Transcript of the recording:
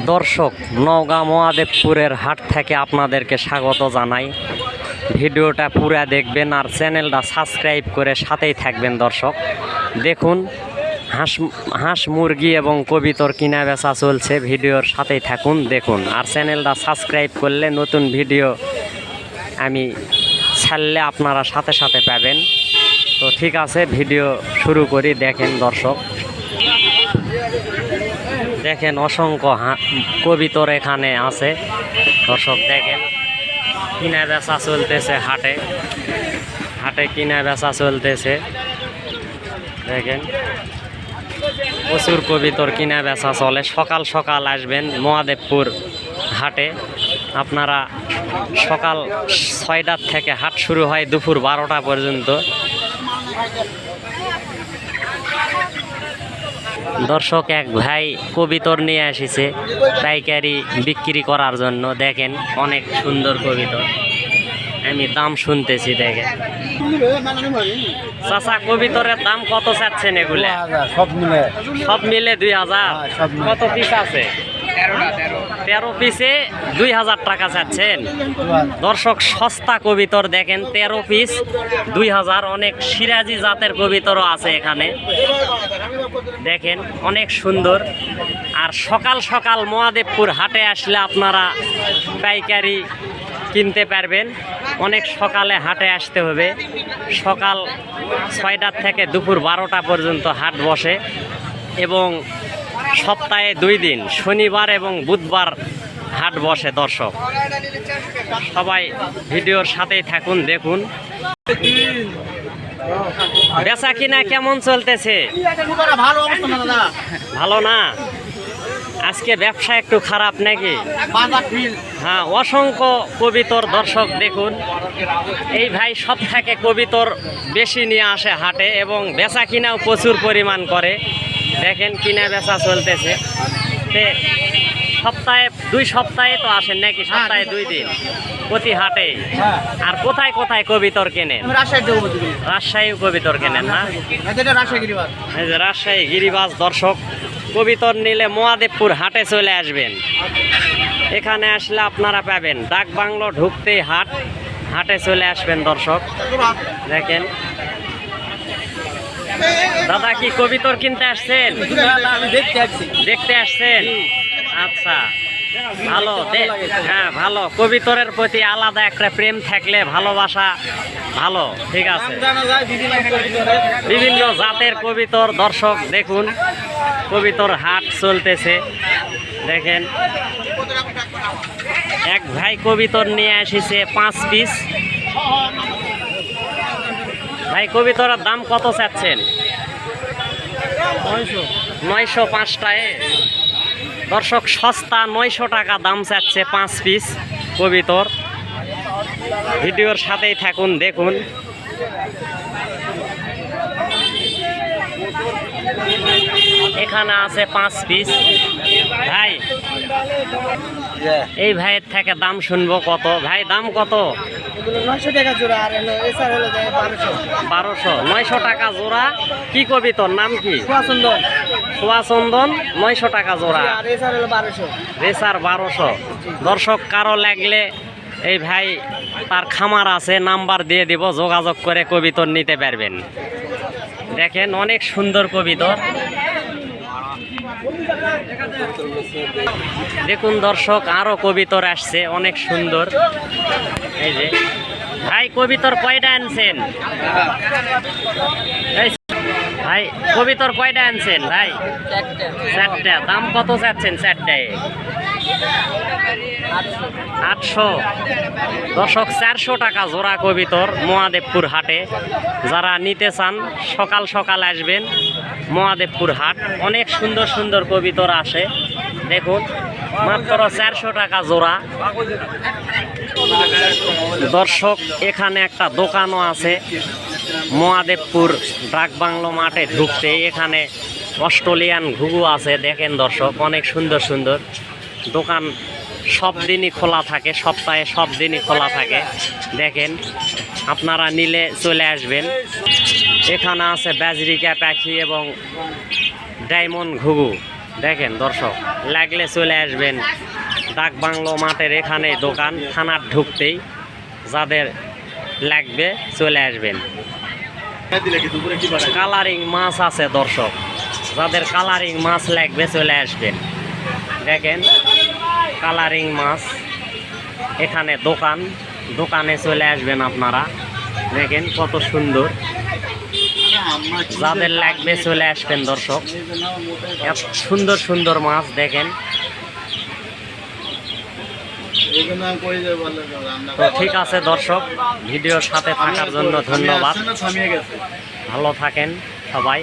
দর্শক, নওগাঁ মহাদেবপুরের হাট থেকে আপনাদেরকে স্বাগত জানাই। ভিডিওটা পুরা দেখবেন আর চ্যানেলটা সাবস্ক্রাইব করে সাথেই থাকবেন দর্শক। দেখুন, হাঁস হাঁস মুরগি এবং কবিতর কিনা বেচা চলছে, ভিডিওর সাথেই থাকুন, দেখুন। আর চ্যানেলটা সাবস্ক্রাইব করলে নতুন ভিডিও আমি ছাড়লে আপনারা সাথে সাথে পাবেন। তো ঠিক আছে, ভিডিও শুরু করি, দেখেন দর্শক। দেখেন অসংখ্য কবিতর এখানে আছে। দর্শক দেখেন কিনা বেচা চলতেছে হাটে। হাটে কিনা বেচা চলতেছে। দেখেন, প্রচুর কবিতর কিনা বেচা চলে। সকাল সকাল আসবেন মহাদেবপুর হাটে। আপনারা সকাল ছয়টার থেকে হাট শুরু হয় দুপুর বারোটা পর্যন্ত। দর্শক এক ভাই কবিতর নিয়ে এসেছে পাইকারি বিক্রি করার জন্য। দেখেন অনেক সুন্দর কবিতর আমি দাম শুনতেছি দেখেন। চাচা কবিতরের দাম কত চাচ্ছেন এগুলা? সব মিলে। সব মিলে দুই হাজার? হ্যাঁ, সব মিলে। কত পিস আছে? তেরো। পিসে দুই হাজার টাকা চাচ্ছেন। দর্শক, সস্তা কবিতর দেখেন, তেরো পিস দুই হাজার। অনেক সিরাজি জাতের কবিতরও আছে এখানে। দেখেন, অনেক সুন্দর। আর সকাল সকাল মহাদেবপুর হাটে আসলে আপনারা পাইকারি কিনতে পারবেন। অনেক সকালে হাটে আসতে হবে। সকাল ছয়টার থেকে দুপুর বারোটা পর্যন্ত হাট বসে। এবং সপ্তাহে দুই দিন, শনিবার এবং বুধবার হাট বসে দর্শক। সবাই ভিডিওর সাথেই থাকুন, দেখুন। বেচা কিনা কেমন চলতেছে? ভালো না? আজকে ব্যবসা একটু খারাপ নাকি? হ্যাঁ অসংখ্য কবিতর দর্শক দেখুন। এই ভাই সব থেকে কবিতর বেশি নিয়ে আসে হাটে এবং বেচা কিনাও প্রচুর পরিমাণ করে। দেখেন কিনা বেচা চলতেছে। সপ্তাহে দুই সপ্তাহে তো আসেন নাকি? সপ্তাহে দুই দিন। প্রতি হাটে হ্যাঁ। আর কোথায় কোথায় কবিতর কেনেন? রাজশাহী কবিতর কেনেন না? রাজশাহী গিরিবাজ দর্শক কবিতর নিলে মহাদেবপুর হাটে চলে আসবেন। এখানে আসলে আপনারা পাবেন। ডাক বাংলো ঢুকতেই হাট হাটে চলে আসবেন দর্শক। দেখেন। দাদা কি কবিতর কিনতে আসছেন? দেখতে আসছেন? আচ্ছা ভালো হ্যাঁ ভালো। কবিতরের প্রতি আলাদা একটা প্রেম থাকলে ভালোবাসা ভালো ঠিক আছে। বিভিন্ন জাতের কবিতর দর্শক দেখুন কবিতর হাট চলতেছে দেখেন। এক ভাই কবিতর নিয়ে এসেছে পাঁচ পিস ভাই কবিতরের দাম কত চাচ্ছেন? নয়শো। পাঁচটায়। দর্শক সস্তা নয়শো টাকা দাম চাচ্ছে পাঁচ পিস কবিতর ভিডিওর সাথেই থাকুন দেখুন। এখানে আছে পাঁচ পিস। ভাই এই ভাইয়ের থেকে দাম শুনব কত? ভাই দাম কত? নয়শো টাকা জোড়া আর হলো এসার হলো যায় বারোশো। নয়শো টাকা জোড়া। কি কবি তোর নাম কি? সুন্দর সোয়াচন্দন নয়শো টাকা জোড়া। আর এসার হলো বারোশো। রেসার বারোশো। দর্শক কারও লাগলে এই ভাই তার খামার আছে নাম্বার দিয়ে দিব যোগাযোগ করে কবিতর নিতে পারবেন। দেখেন অনেক সুন্দর কবিতর দেখুন দর্শক, আরও কবিতর আসছে, অনেক সুন্দর। এই যে, ভাই কবিতর কয়টা আনছেন? ভাই কবিতর কয়টা আনছেন, ভাই? চারটা। দাম কত চাচ্ছেন চারটায়? আটশো। দশক চারশো টাকা জোড়া কবিতর মহাদেবপুর হাটে। যারা নিতে চান, সকাল সকাল আসবেন। মহাদেবপুর হাট। অনেক সুন্দর সুন্দর কবিতর আসে। দেখুন, মাত্র চারশো টাকা জোড়া। দর্শক, এখানে একটা দোকানও আছে। মহাদেবপুর ডাক বাংলো মাঠে ঢুকতে এখানে অস্ট্রেলিয়ান ঘুঘু আছে। দেখেন দর্শক, অনেক সুন্দর সুন্দর দোকান সব দিনই খোলা থাকে, সপ্তাহে সব দিনই খোলা থাকে। দেখেন, আপনারা নিলে চলে আসবেন। এখানে আছে ব্যাজরিকা পাখি এবং ডায়মন্ড ঘুঘু। দেখেন দর্শক, লাগলে চলে আসবেন। ডাক বাংলো মাঠের এখানে দোকান, থানার ঢুকতেই যাদের লাগবে চলে আসবেন। কালারিং মাছ আছে দর্শক, যাদের কালারিং মাছ লাগবে চলে আসবেন। দেখেন কালারিং মাছ এখানে দোকান, দোকানে চলে আসবেন আপনারা। দেখেন কত সুন্দর। যাদের লাগবে চলে আসবেন দর্শক। সুন্দর সুন্দর মাছ দেখেন। তো ঠিক আছে দর্শক, ভিডিওর সাথে থাকার জন্য ধন্যবাদ। ভালো থাকেন সবাই।